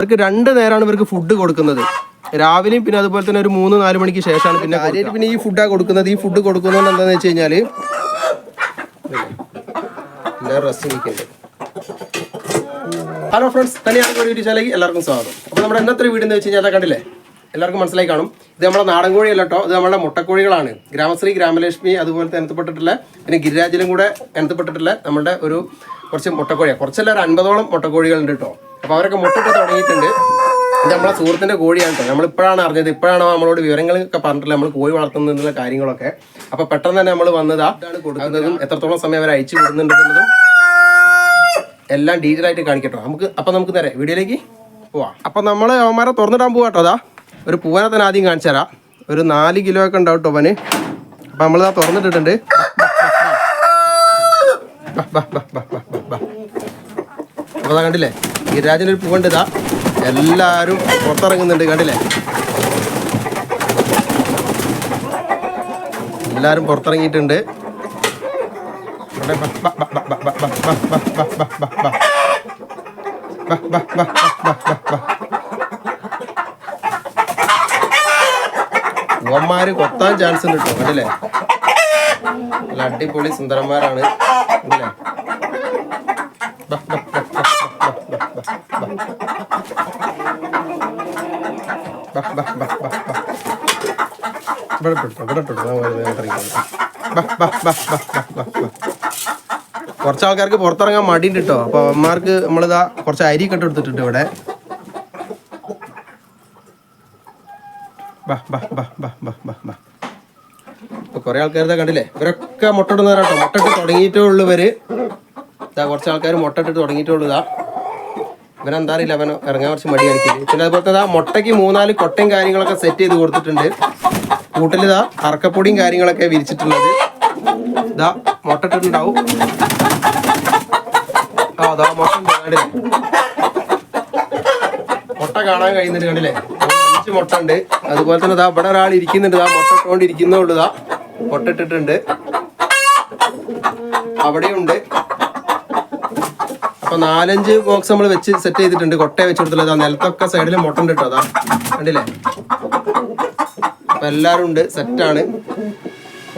ഇവർക്ക് രണ്ട് നേരമാണ് ഇവർക്ക് ഫുഡ് കൊടുക്കുന്നത്. രാവിലെയും പിന്നെ അതുപോലെ തന്നെ ഒരു മൂന്ന് നാല് മണിക്ക് ശേഷമാണ് പിന്നെ കാര്യമായിട്ട് പിന്നെ ഈ ഫുഡാണ് കൊടുക്കുന്നത്. ഈ ഫുഡ് കൊടുക്കുന്നത് എന്താണെന്ന് വെച്ച് കഴിഞ്ഞാൽ റെസ്റ്റ് ഹലോ ഫ്രണ്ട്സ് തന്നെയാണ് യൂട്യൂബ് ചാനലിലേക്ക് എല്ലാവർക്കും സ്വാഗതം. അപ്പോൾ നമ്മുടെ ഇന്നത്തെ വീട് എന്ന് വെച്ച് കഴിഞ്ഞാൽ അതാ കണ്ടില്ലേ? എല്ലാവർക്കും മനസ്സിലായി കാണും. ഇത് നമ്മുടെ നാടൻ കോഴിയല്ല കേട്ടോ ഇത് നമ്മുടെ മുട്ടക്കോഴികളാണ്. ഗ്രാമശ്രീ ഗ്രാമലക്ഷ്മി അതുപോലത്തെ എനത്തപ്പെട്ടിട്ടുള്ള പിന്നെ ഗിരിരാജിലും കൂടെ എനത്തപ്പെട്ടിട്ടുള്ള നമ്മുടെ ഒരു കുറച്ച് മുട്ടക്കോഴിയാണ് കുറച്ചല്ല ഒരു അൻപതോളം മുട്ടക്കോഴികളുണ്ട് കേട്ടോ. അപ്പോൾ അവരൊക്കെ മുട്ടിട്ട് തുടങ്ങിയിട്ടുണ്ട്. ഇത് നമ്മളെ സുഹൃത്തിന്റെ കോഴിയാണ് കേട്ടോ നമ്മളിപ്പോഴാണ് അറിഞ്ഞത്. ഇപ്പോഴാണ് നമ്മളോട് വിവരങ്ങളൊക്കെ പറഞ്ഞിട്ടില്ല നമ്മൾ കോഴി വളർത്തുന്നതിനുള്ള കാര്യങ്ങളൊക്കെ. അപ്പോൾ പെട്ടെന്ന് തന്നെ നമ്മൾ വന്നതാ. ഇതാണ് കൊടുക്കുന്നതും. എത്രത്തോളം സമയം അവർ അയച്ചു വിടുന്നുണ്ടെന്നുള്ളതും എല്ലാം ഡീറ്റെയിൽ ആയിട്ട് കാണിക്കട്ടോ. നമുക്ക് അപ്പം നമുക്ക് തരാം വീഡിയോയിലേക്ക് പോവാം. അപ്പം നമ്മൾ അവന്മാരെ തുറന്നിടാൻ പോവാട്ടോ അതാ ഒരു പൂവനെ തന്നെ ആദ്യം കാണിച്ചു തരാം. ഒരു നാല് കിലോ ഒക്കെ ഉണ്ടാവും കേട്ടോ അവന്. അപ്പം നമ്മളിതാ തുറന്നിട്ടിട്ടുണ്ട്. അപ്പോൾ കണ്ടില്ലേ? ഗിരിരാജനൊരു പൂവണ്ടിതാ എല്ലാവരും പുറത്തിറങ്ങുന്നുണ്ട് കണ്ടില്ലേ? എല്ലാവരും പുറത്തിറങ്ങിയിട്ടുണ്ട്. പൂവന്മാര് കൊത്താൻ ചാൻസ് ഉണ്ട് കേട്ടോ കണ്ടില്ലേ? നല്ല അടിപൊളി സുന്ദരന്മാരാണ് കണ്ടില്ലേ? കുറച്ച് ആൾക്കാർക്ക് പുറത്തിറങ്ങാൻ മടിയുണ്ട് കേട്ടോ അപ്പൊ അമ്മമാർക്ക് നമ്മളിതാ കുറച്ച് അരി കെട്ട് എടുത്തിട്ടുണ്ട് ഇവിടെ ബാ, ബാ, ബാ, ഇതാ കണ്ടില്ലേ ഇവരൊക്കെ മുട്ട ഇടുന്നവരാട്ടോ മുട്ട ഇട്ട് തുടങ്ങിയിട്ടേ ഉള്ളവര് ഇതാ കുറച്ച് ആൾക്കാർ മുട്ട ഇട്ടിട്ട് തുടങ്ങിയിട്ടേ ഉള്ളതാ ഇവനെന്താ അറിയില്ല അവൻ ഇറങ്ങാൻ കുറച്ച് മടി കാണിക്കില്ല പിന്നെ അതുപോലത്തെ ഇതാ മുട്ടയ്ക്ക് മൂന്നാൽ കൊട്ടയും കാര്യങ്ങളൊക്കെ സെറ്റ് ചെയ്ത് കൊടുത്തിട്ടുണ്ട്. കൂട്ടിൽ ഇതാ അറക്കപ്പൊടിയും കാര്യങ്ങളൊക്കെ വിരിച്ചിട്ടുള്ളത്. ഇതാ മുട്ട ഇട്ടിട്ടുണ്ടാവും ആ മുട്ട കാണാൻ കഴിയുന്നുണ്ട് കണ്ടില്ലേ? അഞ്ച് മുട്ട ഉണ്ട്. അതുപോലെ തന്നെ ഇതാ ഇവിടെ ഒരാൾ ഇരിക്കുന്നുണ്ട് ഇതാ മുട്ട ഇട്ടുകൊണ്ട് ഇരിക്കുന്നുള്ളൂ ഇതാ മുട്ട ഇട്ടിട്ടുണ്ട്. അവിടെയുണ്ട്. അപ്പൊ നാലഞ്ച് ബോക്സ് നമ്മൾ വെച്ച് സെറ്റ് ചെയ്തിട്ടുണ്ട്. കൊട്ടയെ വെച്ച് കൊടുത്തുള്ളത് നിലത്തൊക്കെ സൈഡിൽ മുട്ട ഉണ്ട് കേട്ടോ അതാ കണ്ടില്ലേ? അപ്പൊ എല്ലാരും ഉണ്ട്. സെറ്റാണ്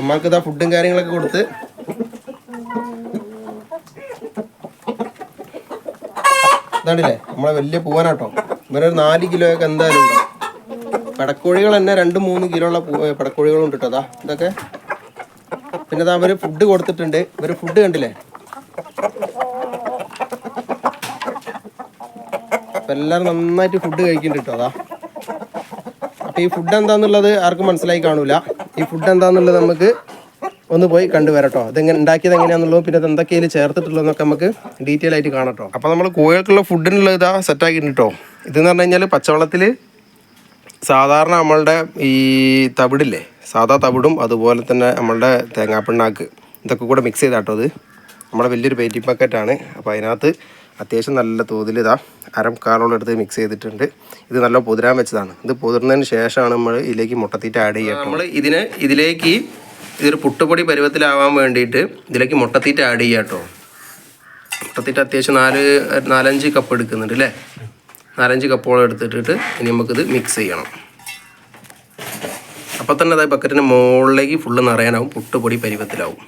അമ്മയ്ക്ക് ഇതാ ഫുഡും കാര്യങ്ങളൊക്കെ കൊടുത്ത്. ഇതാണ്ടില്ലേ നമ്മളെ വലിയ പൂവനാട്ടോ. ഇവരെ ഒരു നാല് കിലോ ഒക്കെ എന്തായാലും പടക്കോഴികൾ തന്നെ രണ്ട് മൂന്ന് കിലോ ഉള്ള പൂ- പടക്കോഴികളുണ്ട് കേട്ടോ അതാ ഇതൊക്കെ. പിന്നെ ഇതാ അവർ ഫുഡ് കൊടുത്തിട്ടുണ്ട്. ഇവർ ഫുഡ് കണ്ടില്ലേ? അപ്പൊ എല്ലാരും നന്നായിട്ട് ഫുഡ് കഴിക്കുന്നുണ്ട് കേട്ടോ അതാ. അപ്പൊ ഈ ഫുഡ് എന്താന്നുള്ളത് ആർക്കും മനസ്സിലായി കാണൂല. ഈ ഫുഡ് എന്താന്നുള്ളത് നമുക്ക് ഒന്ന് പോയി കണ്ടുവരട്ടോ അതെങ്ങനെ ഉണ്ടാക്കിയത് എങ്ങനെയാണെന്നുള്ളത് പിന്നെ അത് എന്തൊക്കെയാണ് ചേർത്തിട്ടുള്ളതെന്നൊക്കെ നമുക്ക് ഡീറ്റെയിൽ ആയിട്ട് കാണട്ടോ അപ്പൊ നമ്മൾ കോഴികൾക്കുള്ള ഫുഡിനുള്ള ഇതാ സെറ്റ് ആക്കിയിട്ടുണ്ട് കേട്ടോ ഇതെന്ന് പറഞ്ഞു കഴിഞ്ഞാൽ പച്ചവെള്ളത്തിൽ സാധാരണ നമ്മളുടെ ഈ തവിടില്ലേ? സാധാ തവിടും അതുപോലെ തന്നെ നമ്മളുടെ തേങ്ങാപ്പിണ്ണാക്ക് ഇതൊക്കെ കൂടെ മിക്സ് ചെയ്താട്ടോ അത് നമ്മുടെ വലിയൊരു പേറ്റി പാക്കറ്റാണ് അപ്പോൾ അതിനകത്ത് അത്യാവശ്യം നല്ല തോതിൽ ഇതാ അരം കാളോളം എടുത്ത് മിക്സ് ചെയ്തിട്ടുണ്ട്. ഇത് നല്ല പൊതിരാൻ വെച്ചതാണ്. ഇത് പൊതിർന്നതിന് ശേഷമാണ് നമ്മൾ ഇതിലേക്ക് മുട്ടത്തീറ്റ ആഡ് ചെയ്യുക. നമ്മൾ ഇതിന് ഇതിലേക്ക് ഇതൊരു പുട്ടുപൊടി പരുവത്തിലാവാൻ വേണ്ടിയിട്ട് ഇതിലേക്ക് മുട്ടത്തീറ്റ ആഡ് ചെയ്യുക കേട്ടോ. മുട്ടത്തീറ്റ അത്യാവശ്യം നാല് നാലഞ്ച് കപ്പ് എടുക്കുന്നുണ്ട് അല്ലേ നാലഞ്ച് കപ്പോളം എടുത്തിട്ടിട്ട് ഇനി നമുക്കിത് മിക്സ് ചെയ്യണം. അപ്പോൾ തന്നെ അതായത് ബക്കറ്റിന്റെ മുകളിലേക്ക് ഫുള്ള് നിറയാനാവും പുട്ടുപൊടി പരുവത്തിലാവും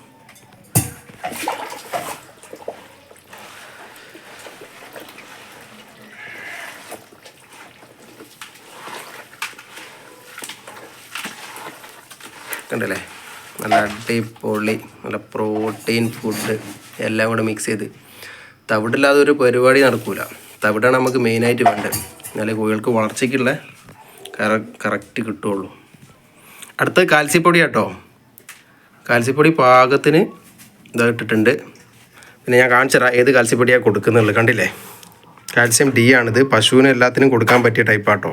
കണ്ടല്ലേ നല്ല അടിപൊളി. നല്ല പ്രോട്ടീൻ ഫുഡ് എല്ലാം കൂടെ മിക്സ് ചെയ്ത്. തവിടില്ലാതെ ഒരു പരിപാടി നടക്കില്ല തവിടാണ് നമുക്ക് മെയിനായിട്ട് വേണ്ടത്. എന്നാലേ കോഴികൾക്ക് വളർച്ചയ്ക്കുള്ള കറ കറക്റ്റ് കിട്ടുള്ളൂ. അടുത്ത കാൽസ്യപ്പൊടി കേട്ടോ കാൽസ്യപ്പൊടി പാകത്തിന് ഇതായിട്ടിട്ടുണ്ട് പിന്നെ ഞാൻ കാണിച്ചു തരാം ഏത് കാൽസ്യപ്പൊടിയാണ് കൊടുക്കുന്നുള്ളൂ കണ്ടില്ലേ? കാൽസ്യം ഡി ആണിത്. പശുവിന് എല്ലാത്തിനും കൊടുക്കാൻ പറ്റിയ ടൈപ്പാട്ടോ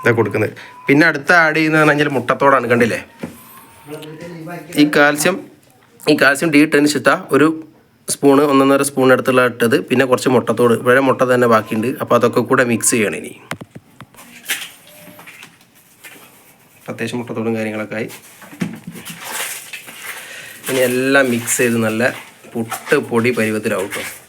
ഇതാ കൊടുക്കുന്നത്. പിന്നെ അടുത്ത ആഡ് ചെയ്യുന്നത് പറഞ്ഞാൽ മുട്ടത്തോടാണ്. കണ്ടില്ലേ? ഈ കാൽസ്യം ഈ കാൽസ്യം ഡി ഇട്ടതിന് ചിത്ത ഒരു സ്പൂണ് ഒന്നൊന്നര സ്പൂൺ അടുത്തുള്ള ഇട്ടത് പിന്നെ കുറച്ച് മുട്ടത്തോട് ഇവിടെ മുട്ട തന്നെ ബാക്കിയുണ്ട്. അപ്പോൾ അതൊക്കെ കൂടെ മിക്സ് ചെയ്യണം ഇനി. അത്യാവശ്യം മുട്ടത്തോടും കാര്യങ്ങളൊക്കെ ആയി. ഇനി എല്ലാം മിക്സ് ചെയ്ത് നല്ല പുട്ട് പൊടി പരുവത്തിലാവും കേട്ടോ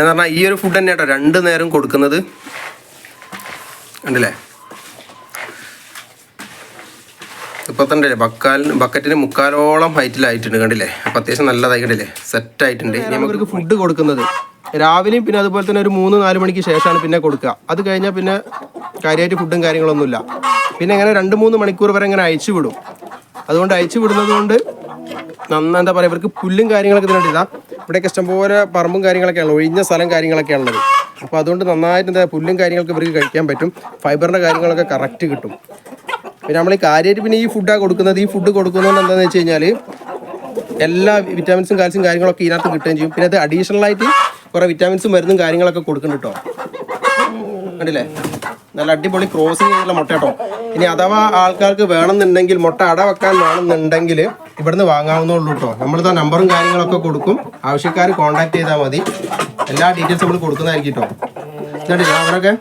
പിന്നെ എന്ന് പറഞ്ഞാൽ ഈ ഒരു ഫുഡ് തന്നെ കേട്ടോ രണ്ട് നേരം കൊടുക്കുന്നത്. ഉണ്ടല്ലേ ഇപ്പൊ തന്നെ ബക്കാൽ ബക്കറ്റിന് മുക്കാലോളം ഹൈറ്റിലായിട്ടുണ്ട് കണ്ടില്ലേ? അപ്പൊ അത്യാവശ്യം നല്ലതായി കണ്ടില്ലേ? സെറ്റ് ആയിട്ടുണ്ട്. നമുക്ക് ഫുഡ് കൊടുക്കുന്നത്. രാവിലെയും പിന്നെ അതുപോലെ തന്നെ ഒരു മൂന്ന് നാല് മണിക്ക് ശേഷമാണ് പിന്നെ കൊടുക്കുക. അത് കഴിഞ്ഞാൽ പിന്നെ കാര്യമായിട്ട് ഫുഡും കാര്യങ്ങളൊന്നുമില്ല. പിന്നെ ഇങ്ങനെ രണ്ട് മൂന്ന് മണിക്കൂർ വരെ ഇങ്ങനെ അയച്ചു വിടും. അതുകൊണ്ട് അയച്ചു വിടുന്നത് കൊണ്ട് നന്ന എന്താ പറയുക ഇവർക്ക് പുല്ലും കാര്യങ്ങളൊക്കെ ഇതിനുണ്ട്. ഇതാ ഇവിടെയൊക്കെ ഇഷ്ടംപോലെ പറമ്പും കാര്യങ്ങളൊക്കെയാണ് ഒഴിഞ്ഞ സ്ഥലം കാര്യങ്ങളൊക്കെ ഉള്ളത്. അപ്പോൾ അതുകൊണ്ട് നന്നായിട്ട് എന്താ പുല്ലും കാര്യങ്ങളൊക്കെ ഇവർക്ക് കഴിക്കാൻ പറ്റും. ഫൈബറിന്റെ കാര്യങ്ങളൊക്കെ കറക്റ്റ് കിട്ടും. പിന്നെ നമ്മൾ ഈ കാര്യമായിട്ട് പിന്നെ ഈ ഫുഡാണ് കൊടുക്കുന്നത്. ഈ ഫുഡ് കൊടുക്കുന്നതുകൊണ്ട് എന്താണെന്ന് വെച്ച് കഴിഞ്ഞാൽ എല്ലാ വിറ്റാമിൻസും കാൽസ്യം കാര്യങ്ങളൊക്കെ ഇതിനകത്ത് കിട്ടുകയും ചെയ്യും. പിന്നെ അത് അഡീഷണൽ ആയിട്ട് കുറേ വിറ്റാമിൻസും മരുന്നും കാര്യങ്ങളൊക്കെ കൊടുക്കുന്നുണ്ട് കേട്ടോ കണ്ടില്ലേ? നല്ല അടിപൊളി ക്രോസിങ് ചെയ്തുള്ള മുട്ട കേട്ടോ. ഇനി അഥവാ ആൾക്കാർക്ക് വേണമെന്നുണ്ടെങ്കിൽ മുട്ട അട വെക്കാൻ വേണമെന്നുണ്ടെങ്കിൽ ഇവിടുന്ന് വാങ്ങാവുന്നുള്ളൂ കേട്ടോ. നമ്മളിതാ നമ്പറും കാര്യങ്ങളൊക്കെ കൊടുക്കും. ആവശ്യക്കാർ കോൺടാക്ട് ചെയ്താൽ മതി. എല്ലാ ഡീറ്റെയിൽസും നമ്മൾ കൊടുക്കുന്നതായിരിക്കും കേട്ടോ. കണ്ടില്ലേ അവരൊക്കെ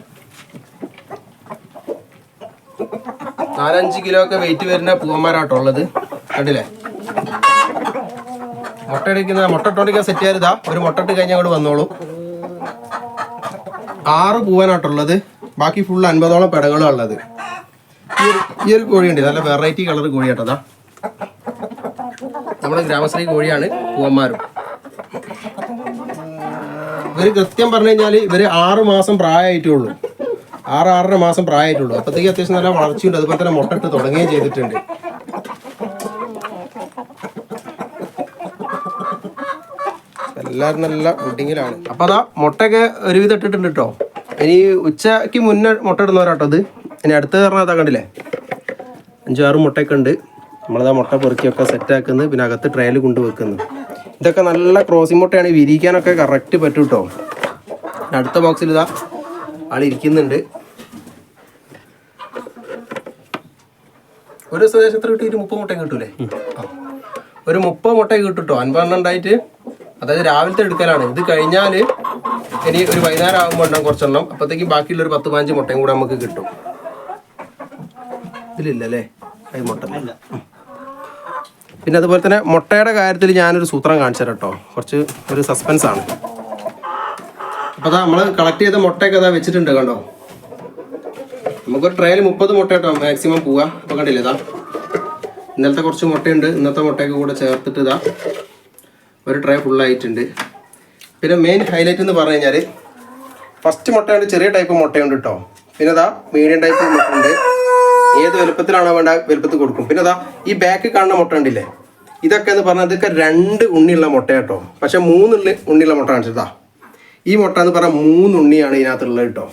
നാലഞ്ച് കിലോ ഒക്കെ വെയിറ്റ് വരുന്ന പൂവന്മാരാട്ടോ ഉള്ളത്. കണ്ടില്ലേ? മുട്ട അടിക്കുന്ന മുട്ട ഇട്ടോണ്ടിരിക്കാൻ സെറ്റ് ചെയ്യരുതാ ഒരു മുട്ട ഇട്ട് കഴിഞ്ഞാൽ അങ്ങോട്ട് വന്നോളൂ. ആറ് പൂവനാട്ടുള്ളത് ബാക്കി ഫുൾ അൻപതോളം പെടകളാണ് ഉള്ളത്. ഈ ഒരു ഈ കോഴിയുണ്ട്. നല്ല വെറൈറ്റി കളർ കോഴിയാട്ടതാ നമ്മുടെ ഗ്രാമശ്രീ കോഴിയാണ് പൂവന്മാരും. ഇവർ കൃത്യം പറഞ്ഞു കഴിഞ്ഞാൽ ഇവർ ആറ് മാസം പ്രായമായിട്ടേ ഉള്ളൂ ആറ് ആറര മാസം പ്രായമായിട്ടുള്ളൂ. അപ്പത്തേക്ക് അത്യാവശ്യം നല്ല വളർച്ചയുണ്ട്. അതുപോലെ തന്നെ മുട്ടയിട്ട് തുടങ്ങുകയും ചെയ്തിട്ടുണ്ട്. എല്ലാവരും നല്ല ഫുഡിങ്ങിലാണ് അപ്പൊ അതാ മുട്ടയൊക്കെ ഒരുവിധം ഇട്ടിട്ടുണ്ട് കേട്ടോ. ഇനി ഉച്ചയ്ക്ക് മുന്നേ മുട്ട ഇടുന്നവരാട്ടോ അത്. ഇനി അടുത്ത പറഞ്ഞാൽ അതാ കണ്ടില്ലേ? അഞ്ചാറ് മുട്ടയൊക്കെ ഉണ്ട്. നമ്മളതാ മുട്ട പെറുക്കിയൊക്കെ സെറ്റ് ആക്കുന്നത് പിന്നെ അകത്ത് ട്രയൽ കൊണ്ട് വെക്കുന്നു ഇതൊക്കെ നല്ല ക്രോസിംഗ് മുട്ടയാണ് വിരിക്കാനൊക്കെ കറക്റ്റ് പറ്റും കേട്ടോ അടുത്ത ബോക്സിൽ ഇതാ ആളിരിക്കുന്നുണ്ട് ഒരു ദിവസം എത്ര കിട്ടും? ഒരു മുപ്പത് മുട്ടയും കിട്ടൂലേ. ഒരു മുപ്പത് മുട്ട കിട്ടും കേട്ടോ അൻപതെണ്ണം ഉണ്ടായിട്ട്. അതായത് രാവിലത്തെ എടുക്കലാണ്. ഇത് കഴിഞ്ഞാൽ ഇനി ഒരു വൈകുന്നേരം ആകുമ്പോൾ ഉണ്ടാകും കുറച്ചെണ്ണം. അപ്പോഴത്തേക്കും ബാക്കിയുള്ള ഒരു പത്ത് പതിനഞ്ച് മുട്ടയും കൂടെ നമുക്ക് കിട്ടും. ഇതിലില്ലല്ലേ? കൈ മുട്ട. പിന്നെ അതുപോലെ തന്നെ മുട്ടയുടെ കാര്യത്തിൽ ഞാനൊരു സൂത്രം കാണിച്ചു കേട്ടോ. കുറച്ച് ഒരു സസ്പെൻസ് ആണ്. അപ്പോൾ അതാ നമ്മൾ കളക്ട് ചെയ്ത മുട്ടയൊക്കെ അതാ വെച്ചിട്ടുണ്ട് കണ്ടോ? നമുക്കൊരു ട്രയൽ മുപ്പത് മുട്ട കേട്ടോ മാക്സിമം പോവുക അപ്പോൾ കണ്ടില്ലേ ഇതാ? ഇന്നലത്തെ കുറച്ച് മുട്ടയുണ്ട്. ഇന്നത്തെ മുട്ടയൊക്കെ കൂടെ ചേർത്തിട്ട് ഇതാ ഒരു ട്രേ ഫുള്ളായിട്ടുണ്ട് പിന്നെ മെയിൻ ഹൈലൈറ്റ് എന്ന് പറഞ്ഞു കഴിഞ്ഞാൽ ഫസ്റ്റ് മുട്ടയുണ്ട് ചെറിയ ടൈപ്പ് മുട്ടയുണ്ട് കേട്ടോ പിന്നെ ഇതാ മീഡിയം ടൈപ്പ് മുട്ടയുണ്ട്. ഏത് വലുപ്പത്തിലാണോ വേണ്ട വലുപ്പത്തിൽ കൊടുക്കും. പിന്നെ ഇതാ ഈ ബാക്ക് കാണുന്ന മുട്ട ഉണ്ടില്ലേ ഇതൊക്കെ എന്ന് പറഞ്ഞാൽ ഇതൊക്കെ രണ്ട് ഉണ്ണിയുള്ള മുട്ട കേട്ടോ പക്ഷെ മൂന്നുള്ളി ഉണ്ണിയുള്ള മുട്ട കാണിച്ചതാ ഈ മുട്ട എന്ന് പറഞ്ഞാൽ മൂന്ന് ഉണ്ണിയാണ് ഇതിനകത്തുള്ളത് കേട്ടോ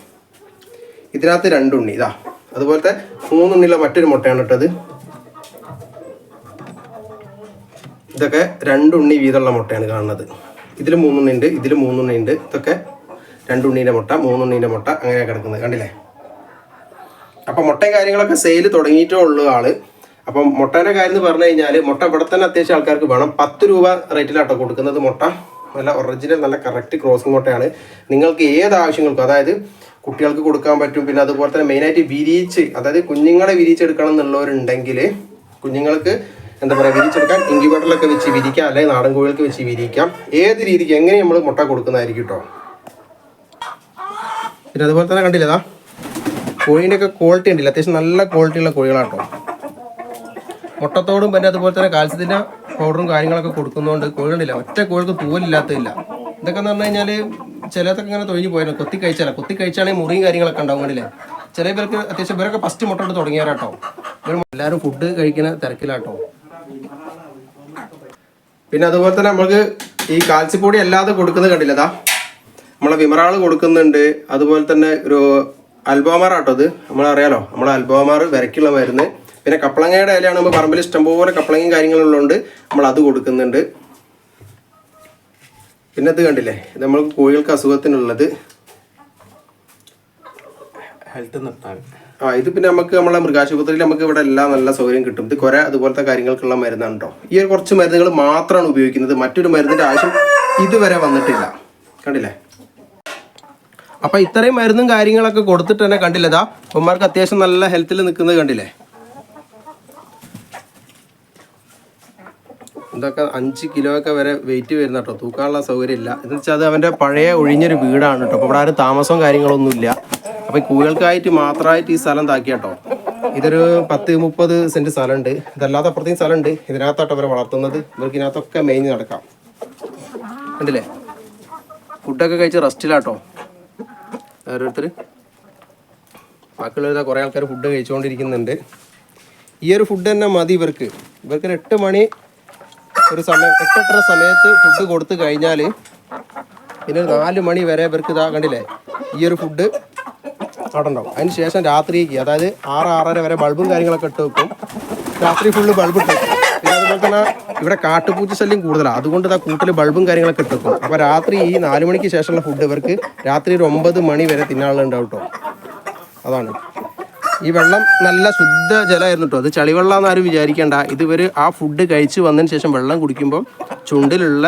ഇതിനകത്ത് രണ്ടുണ്ണി ഇതാ അതുപോലത്തെ മൂന്നുണ്ണിയുള്ള മറ്റൊരു മുട്ടയാണ് ഇട്ടത് ഇതൊക്കെ രണ്ടുണ്ണി വീതമുള്ള മുട്ടയാണ് കാണുന്നത്. ഇതിൽ മൂന്നുണ്ണി ഉണ്ട് ഇതിൽ മൂന്നുണ്ണി ഉണ്ട്. ഇതൊക്കെ രണ്ടുണ്ണീന്റെ മുട്ട മൂന്നുണ്ണീന്റെ മുട്ട അങ്ങനെ കിടക്കുന്നത്. കണ്ടില്ലേ? അപ്പം മുട്ടയും കാര്യങ്ങളൊക്കെ സെയിൽ തുടങ്ങിയിട്ടേ ഉള്ളൂ ആൾ. അപ്പം മുട്ടേന്റെ കാര്യം എന്ന് പറഞ്ഞു കഴിഞ്ഞാൽ മുട്ട ഇവിടെ തന്നെ അത്യാവശ്യം ആൾക്കാർക്ക് വേണം. പത്ത് രൂപ റേറ്റിലാട്ടോ കൊടുക്കുന്നത് മുട്ട. നല്ല ഒറിജിനൽ നല്ല കറക്റ്റ് ക്രോസിംഗ് മുട്ടയാണ്. നിങ്ങൾക്ക് ഏത് ആവശ്യങ്ങൾക്കും അതായത് കുട്ടികൾക്ക് കൊടുക്കാൻ പറ്റും പിന്നെ അതുപോലെ തന്നെ മെയിനായിട്ട് വിരിയിച്ച് അതായത് കുഞ്ഞുങ്ങളെ വിരിയിച്ചെടുക്കണം എന്നുള്ളവരുണ്ടെങ്കിൽ കുഞ്ഞുങ്ങൾക്ക് എന്താ പറയുക വിരിച്ചെടുക്കാൻ ഇൻക്യുബേറ്ററിലൊക്കെ വെച്ച് വിരിക്കാം അല്ലെങ്കിൽ നാടൻ കോഴികൾക്ക് വെച്ച് വിരിക്കാം. ഏത് രീതിക്ക് എങ്ങനെ നമ്മൾ മുട്ട കൊടുക്കുന്നതായിരിക്കും കേട്ടോ പിന്നെ അതുപോലെ തന്നെ കണ്ടില്ലതാ കോഴീന്റെ ഒക്കെ ക്വാളിറ്റി ഉണ്ടല്ലോ. അത്യാവശ്യം നല്ല ക്വാളിറ്റി ഉള്ള കോഴികളാട്ടോ മുട്ടത്തോടും പിന്നെ അതുപോലെ തന്നെ കാൽസ്യത്തിന്റെ പൗഡറും കാര്യങ്ങളൊക്കെ കൊടുക്കുന്നതുകൊണ്ട് കോഴികളില്ല ഒറ്റ കോഴിക്ക് തൂവലില്ലാത്തതില്ല ഇതൊക്കെ എന്ന് പറഞ്ഞു കഴിഞ്ഞാൽ ചിലതൊക്കെ ഇങ്ങനെ തൊഴിഞ്ഞു പോയാലും കൊത്തി കഴിച്ചാല. കൊത്തി കഴിച്ചാണെങ്കിൽ മുറിയും കാര്യങ്ങളൊക്കെ ഉണ്ടാവും കണ്ടില്ലേ? ചില പേർക്ക് അത്യാവശ്യം ഇവരൊക്കെ ഫസ്റ്റ് മുട്ട ഇട്ട് തുടങ്ങിയാരാട്ടോ ഇവർ എല്ലാവരും ഫുഡ് കഴിക്കുന്ന തിരക്കിലാട്ടോ പിന്നെ അതുപോലെ തന്നെ നമുക്ക് ഈ കാൽസ്യപ്പൊടി അല്ലാതെ കൊടുക്കുന്നത് കണ്ടില്ലതാ നമ്മളെ വിമറാൾ കൊടുക്കുന്നുണ്ട്. അതുപോലെ തന്നെ ഒരു അൽബോമാർ ആട്ടോ അത്. നമ്മളറിയാലോ നമ്മളെ അൽബോമാർ വിരക്കുള്ള മരുന്ന്. പിന്നെ കപ്പളങ്ങയുടെ ഇലയാണ് നമ്മൾ പറമ്പിൽ ഇഷ്ടംപോലെ കപ്പളങ്ങയും കാര്യങ്ങളുള്ളതുകൊണ്ട് നമ്മൾ അത് കൊടുക്കുന്നുണ്ട്. പിന്നെ ഇത് കണ്ടില്ലേ ഇത് നമ്മൾ കോഴികൾക്ക് അസുഖത്തിനുള്ളത്. ഹെൽത്ത് നിർത്താൻ. ആ ഇത് പിന്നെ നമുക്ക് നമ്മളെ മൃഗാശുപത്രിയിൽ നമുക്ക് ഇവിടെ എല്ലാം നല്ല സൗകര്യം കിട്ടും. ഇത് കുറെ അതുപോലത്തെ കാര്യങ്ങൾക്കുള്ള മരുന്നാണ് കേട്ടോ ഈ ഒരു കുറച്ച് മരുന്നുകൾ മാത്രമാണ് ഉപയോഗിക്കുന്നത്. മറ്റൊരു മരുന്നിന്റെ ആവശ്യം ഇതുവരെ വന്നിട്ടില്ല. കണ്ടില്ലേ? അപ്പൊ ഇത്രയും മരുന്നും കാര്യങ്ങളൊക്കെ കൊടുത്തിട്ട് തന്നെ കണ്ടില്ലതാ ഉമ്മമാർക്ക് അത്യാവശ്യം നല്ല ഹെൽത്തിൽ നിൽക്കുന്നത് കണ്ടില്ലേ? ഇതൊക്കെ അഞ്ച് കിലോ ഒക്കെ വരെ വെയിറ്റ് വരുന്ന കേട്ടോ തൂക്കാനുള്ള സൗകര്യം ഇല്ല. എന്ന് വെച്ചാൽ അത് അവന്റെ പഴയ ഒഴിഞ്ഞൊരു വീടാണ് കേട്ടോ അപ്പോൾ ഇവിടെ ആരും താമസവും കാര്യങ്ങളൊന്നും ഇല്ല അപ്പോൾ ഈ കോഴികൾക്കായിട്ട് മാത്രമായിട്ട് ഈ സ്ഥലം താക്കി കേട്ടോ ഇതൊരു പത്ത് മുപ്പത് സെന്റ് സ്ഥലമുണ്ട്. ഇതല്ലാത്ത അപ്പുറത്തേയും സ്ഥലമുണ്ട്. ഇതിനകത്തോട്ട് അവരെ വളർത്തുന്നത്. ഇവർക്ക് ഇതിനകത്തൊക്കെ മേഞ്ഞ് നടക്കാം. കണ്ടില്ലേ? ഫുഡൊക്കെ കഴിച്ച് റെസ്റ്റിലാട്ടോ. ഓരോരുത്തർ ബാക്കിയുള്ളവർ കുറേ ആൾക്കാർ ഫുഡ് കഴിച്ചുകൊണ്ടിരിക്കുന്നുണ്ട് ഈ ഒരു ഫുഡ് തന്നെ മതി ഇവർക്ക്. ഇവർക്ക് എട്ട് മണി ഒരു സമയം എട്ടെട്ടര സമയത്ത് ഫുഡ് കൊടുത്തു കഴിഞ്ഞാൽ പിന്നെ ഒരു നാല് മണി വരെ ഇവർക്ക് ഇതാ കണ്ടില്ലേ? ഈ ഒരു ഫുഡ് അവിടെ ഉണ്ടാവും അതിന് ശേഷം രാത്രിക്ക് അതായത് ആറ് ആറര വരെ ബൾബും കാര്യങ്ങളൊക്കെ ഇട്ട് വെക്കും. രാത്രി ഫുള്ള് ബൾബ് ഇട്ട് പിന്നെ അതുപോലെ തന്നെ ഇവിടെ കാട്ടുപൂച്ച ശല്യം കൂടുതലാണ് അതുകൊണ്ട് ഇതാ കൂട്ടിൽ ബൾബും കാര്യങ്ങളൊക്കെ ഇട്ട് വെക്കും. അപ്പോൾ രാത്രി ഈ നാല് മണിക്ക് ശേഷമുള്ള ഫുഡ് ഇവർക്ക് രാത്രി ഒരു ഒമ്പത് മണി വരെ തിന്നാളുണ്ടാവും കേട്ടോ. അതാണ്. ഈ വെള്ളം നല്ല ശുദ്ധ ജലമായിരുന്നു കേട്ടോ. അത് ചളിവെള്ളം എന്നാരും വിചാരിക്കേണ്ട. ഇതുവർ ആ ഫുഡ് കഴിച്ച് വന്നതിന് ശേഷം വെള്ളം കുടിക്കുമ്പോൾ ചുണ്ടിലുള്ള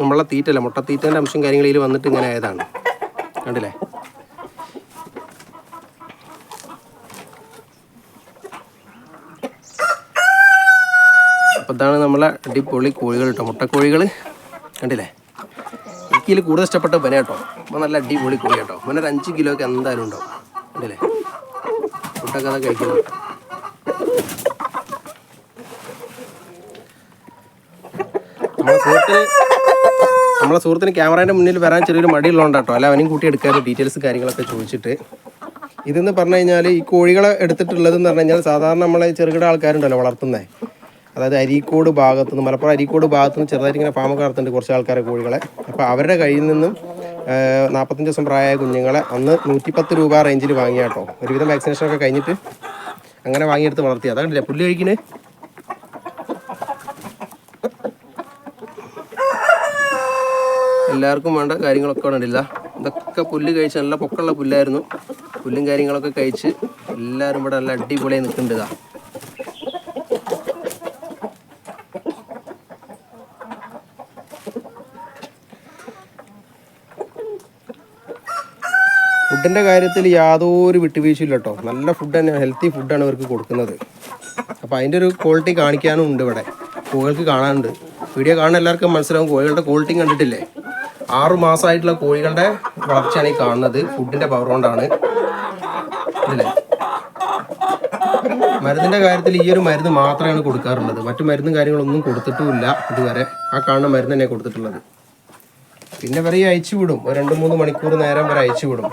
നമ്മളെ തീറ്റല്ല മുട്ടത്തീറ്റന്റെ അംശം കാര്യങ്ങളിൽ വന്നിട്ട് ഇങ്ങനെ ആയതാണ്. കണ്ടില്ലേ? അപ്പോൾ ഇതാണ് നമ്മളെ അടിപൊളി കോഴികൾ കേട്ടോ മുട്ടക്കോഴികൾ കണ്ടില്ലേ? എനിക്ക് കൂടുതൽ ഇഷ്ടപ്പെട്ട പനി കേട്ടോ. അപ്പോൾ നല്ല അടിപൊളി കോഴി കേട്ടോ. പിന്നെ ഒരു അഞ്ച് കിലോ ഒക്കെ എന്തായാലും ഉണ്ടാവും. കണ്ടില്ലേ? അതൊക്കെ കഴിക്കണം. നമ്മളെ സുഹൃത്തിന് ക്യാമറേന്റെ മുന്നിൽ വരാൻ ചെറിയൊരു മടിയുള്ളതുകൊണ്ട് കേട്ടോ. അല്ല അവനും കൂട്ടി എടുക്കാൻ ഡീറ്റെയിൽസ് കാര്യങ്ങളൊക്കെ ചോദിച്ചിട്ട്. ഇതെന്ന് പറഞ്ഞു കഴിഞ്ഞാൽ ഈ കോഴികളെ എടുത്തിട്ടുള്ളതെന്ന് പറഞ്ഞു കഴിഞ്ഞാൽ സാധാരണ നമ്മളെ ചെറുകിട ആൾക്കാരുണ്ടല്ലോ വളർത്തുന്നത് അതായത് അരീക്കോട് ഭാഗത്തു നിന്ന് മലപ്പുറം അരീക്കോട് ഭാഗത്തു നിന്ന് ചെറുതായിട്ട് ഇങ്ങനെ ഫാമൊക്കെ നടത്തുന്നുണ്ട് കുറച്ച് ആൾക്കാരെ കോഴികളെ. അപ്പോൾ അവരുടെ കയ്യിൽ നിന്നും നാൽപ്പത്തഞ്ച് ദിവസം പ്രായമായ കുഞ്ഞുങ്ങളെ അന്ന് നൂറ്റിപ്പത്ത് രൂപ റേഞ്ചിൽ വാങ്ങിയ കേട്ടോ ഒരുവിധം വാക്സിനേഷൻ ഒക്കെ കഴിഞ്ഞിട്ട് അങ്ങനെ വാങ്ങിയെടുത്ത് വളർത്തി. അതാ കണ്ടില്ല പുല്ല് കഴിക്കണേ? എല്ലാവർക്കും വേണ്ട കാര്യങ്ങളൊക്കെ ഉണ്ടല്ല. ഇതൊക്കെ പുല്ല് കഴിച്ച് നല്ല പൊക്കമുള്ള പുല്ലായിരുന്നു. പുല്ലും കാര്യങ്ങളൊക്കെ കഴിച്ച് എല്ലാവരും ഇവിടെ നല്ല അടിപൊളിയായി നിൽക്കുന്നുണ്ട് ഫുഡിന്റെ കാര്യത്തിൽ യാതൊരു വിട്ടുവീഴ്ചയില്ല കേട്ടോ. നല്ല ഫുഡ് തന്നെ ഹെൽത്തി ഫുഡാണ് ഇവർക്ക് കൊടുക്കുന്നത്. അപ്പോൾ അതിന്റെ ഒരു ക്വാളിറ്റി കാണിക്കാനും ഉണ്ട് ഇവിടെ. കോഴികൾക്ക് കാണാനുണ്ട്. വീഡിയോ കാണാൻ എല്ലാവർക്കും മനസ്സിലാവും. കോഴികളുടെ ക്വാളിറ്റി കണ്ടിട്ടില്ലേ? ആറു മാസമായിട്ടുള്ള കോഴികളുടെ വളർച്ചയാണ് ഈ കാണുന്നത്. ഫുഡിന്റെ പവർ കൊണ്ടാണ്. അല്ലേ മരുന്നിന്റെ കാര്യത്തിൽ ഈ ഒരു മരുന്ന് മാത്രമാണ് കൊടുക്കാറുള്ളത്. മറ്റു മരുന്നും കാര്യങ്ങളൊന്നും കൊടുത്തിട്ടുമില്ല ഇതുവരെ. ആ കാണുന്ന മരുന്ന് തന്നെ കൊടുത്തിട്ടുള്ളത്. പിന്നെ വരെ അയച്ചു വിടും രണ്ട് മൂന്ന് മണിക്കൂർ നേരം വരെ അയച്ചു വിടും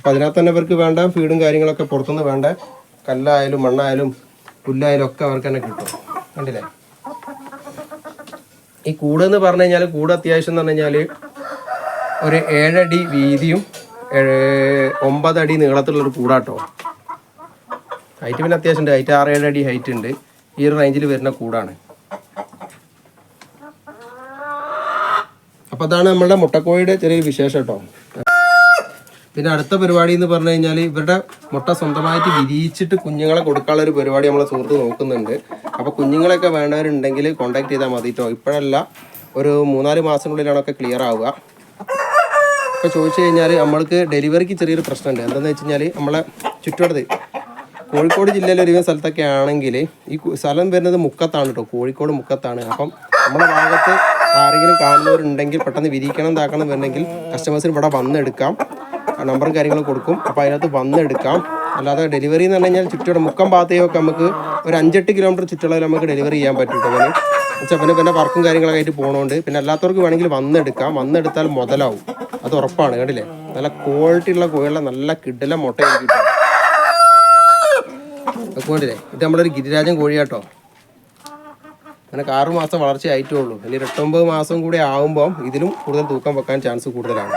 അപ്പം അതിനകത്ത് തന്നെ ഇവർക്ക് വേണ്ട ഫീഡും കാര്യങ്ങളൊക്കെ പുറത്തുനിന്ന് വേണ്ട. കല്ലായാലും മണ്ണായാലും പുല്ലായാലും ഒക്കെ അവർക്ക് തന്നെ കിട്ടും. കണ്ടില്ലേ? ഈ കൂട് എന്ന് പറഞ്ഞു കഴിഞ്ഞാൽ കൂട് അത്യാവശ്യം എന്ന് പറഞ്ഞു കഴിഞ്ഞാൽ ഒരു ഏഴടി വീതിയും ഒമ്പതടി നീളത്തിലുള്ളൊരു കൂടാട്ടോ. ഹൈറ്റ് പിന്നെ അത്യാവശ്യം ഉണ്ട്. ഹൈറ്റ് ആറ് ഏഴടി ഹൈറ്റ് ഉണ്ട്. ഈ ഒരു റേഞ്ചിൽ വരുന്ന കൂടാണ്. അപ്പോൾ അതാണ് നമ്മളുടെ മുട്ടക്കോഴിയുടെ ചെറിയൊരു വിശേഷം കേട്ടോ. പിന്നെ അടുത്ത പരിപാടി എന്ന് പറഞ്ഞു കഴിഞ്ഞാൽ ഇവരുടെ മുട്ട സ്വന്തമായിട്ട് വിരിയിച്ചിട്ട് കുഞ്ഞുങ്ങളെ കൊടുക്കാനുള്ള ഒരു പരിപാടി നമ്മളെ സുഹൃത്ത് നോക്കുന്നുണ്ട്. അപ്പോൾ കുഞ്ഞുങ്ങളെയൊക്കെ വേണ്ടവരുണ്ടെങ്കിൽ കോൺടാക്ട് ചെയ്താൽ മതി കേട്ടോ ഇപ്പോഴല്ല ഒരു മൂന്നാൽ മാസത്തിനുള്ളിലാണൊക്കെ ക്ലിയർ ആവുക. ഇപ്പോൾ ചോദിച്ചു കഴിഞ്ഞാൽ നമ്മൾക്ക് ഡെലിവറിക്ക് ചെറിയൊരു പ്രശ്നമുണ്ട്. എന്താണെന്ന് വെച്ച് കഴിഞ്ഞാൽ നമ്മളെ ചുറ്റുവടത്ത് കോഴിക്കോട് ജില്ലയിലെ ഒരു സ്ഥലത്തൊക്കെ ആണെങ്കിൽ ഈ സ്ഥലം വരുന്നത് മുക്കത്താണ് കേട്ടോ കോഴിക്കോട് മുക്കത്താണ്. അപ്പം നമ്മുടെ ഭാഗത്ത് ആരെങ്കിലും കാണുന്നവരുണ്ടെങ്കിൽ പെട്ടെന്ന് വിരിക്കണം താക്കണം എന്നുണ്ടെങ്കിൽ കസ്റ്റമേഴ്സിന് ഇവിടെ വന്നെടുക്കാം. നമ്പറും കാര്യങ്ങളും കൊടുക്കും. അപ്പോൾ അതിനകത്ത് വന്നെടുക്കാം. അല്ലാതെ ഡെലിവറി എന്ന് പറഞ്ഞു കഴിഞ്ഞാൽ ചുറ്റുവട്ടം മുക്കം ഭാഗത്തേക്കൊക്കെ നമുക്ക് ഒരു അഞ്ചെട്ട് കിലോമീറ്റർ ചുറ്റളവിൽ നമുക്ക് ഡെലിവറി ചെയ്യാൻ പറ്റും അവന് വെച്ചാൽ പിന്നെ പിന്നെ വർക്കും കാര്യങ്ങളൊക്കെ ആയിട്ട് പോകണോണ്ട് പിന്നെ അല്ലാത്തവർക്ക് വേണമെങ്കിൽ വന്നെടുക്കാം. വന്നെടുത്താൽ മുതലാവും. അത് ഉറപ്പാണ് കണ്ടില്ലേ? നല്ല ക്വാളിറ്റി ഉള്ള കോഴികളെ നല്ല കിടില മുട്ട കണ്ടില്ലേ? ഇത് നമ്മളൊരു ഗിരിരാജൻ കോഴിയാട്ടോ അങ്ങനെ ആറ് മാസം വളർച്ച ആയിട്ടേ ഉള്ളൂ ഇനി എട്ടൊമ്പത് മാസം കൂടി ആകുമ്പോൾ ഇതിലും കൂടുതൽ തൂക്കം വെക്കാൻ ചാൻസ് കൂടുതലാണ്.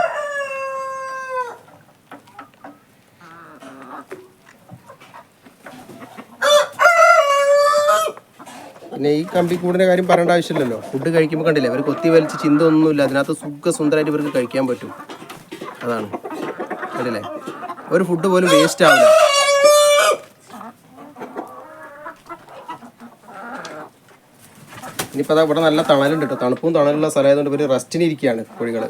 പിന്നെ ഈ കമ്പിക്കൂടിന്റെ കാര്യം പറയേണ്ട ആവശ്യമില്ലല്ലോ. ഫുഡ് കഴിക്കുമ്പോൾ കണ്ടില്ലേ അവർ കൊത്തി വലിച്ച് ചിന്ത ഒന്നുമില്ല അതിനകത്ത് സുഖ സുന്ദരമായിട്ട് ഇവർക്ക് കഴിക്കാൻ പറ്റും. അതാണ്. കണ്ടില്ലേ? ഒരു ഫുഡ് പോലും വേസ്റ്റ് ആവില്ല. ഇനിയിപ്പോൾ അതാ ഇവിടെ നല്ല തണലുണ്ട് കേട്ടോ തണുപ്പും തണലുള്ള സ്ഥലമായതുകൊണ്ട് ഇവർ റെസ്റ്റിന് ഇരിക്കുകയാണ് കോഴികൾ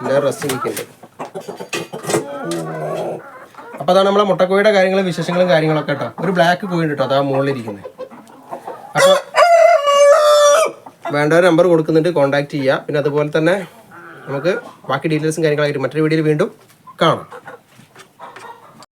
എല്ലാവരും റെസ്റ്റിന് ഇരിക്കുന്നുണ്ട് അപ്പോൾ അതാണ് നമ്മളെ മുട്ടക്കോഴിയുടെ കാര്യങ്ങളും വിശേഷങ്ങളും കാര്യങ്ങളൊക്കെ കേട്ടോ. ഒരു ബ്ലാക്ക് കോഴി കേട്ടോ അതാ മുകളിലിരിക്കുന്നത് അപ്പോൾ വേണ്ടവർ നമ്പർ കൊടുക്കുന്നുണ്ട് കോൺടാക്ട് ചെയ്യുക പിന്നെ അതുപോലെ തന്നെ നമുക്ക് ബാക്കി ഡീറ്റെയിൽസും കാര്യങ്ങളായിട്ട് മറ്റൊരു വീഡിയോയിൽ വീണ്ടും കാണാം.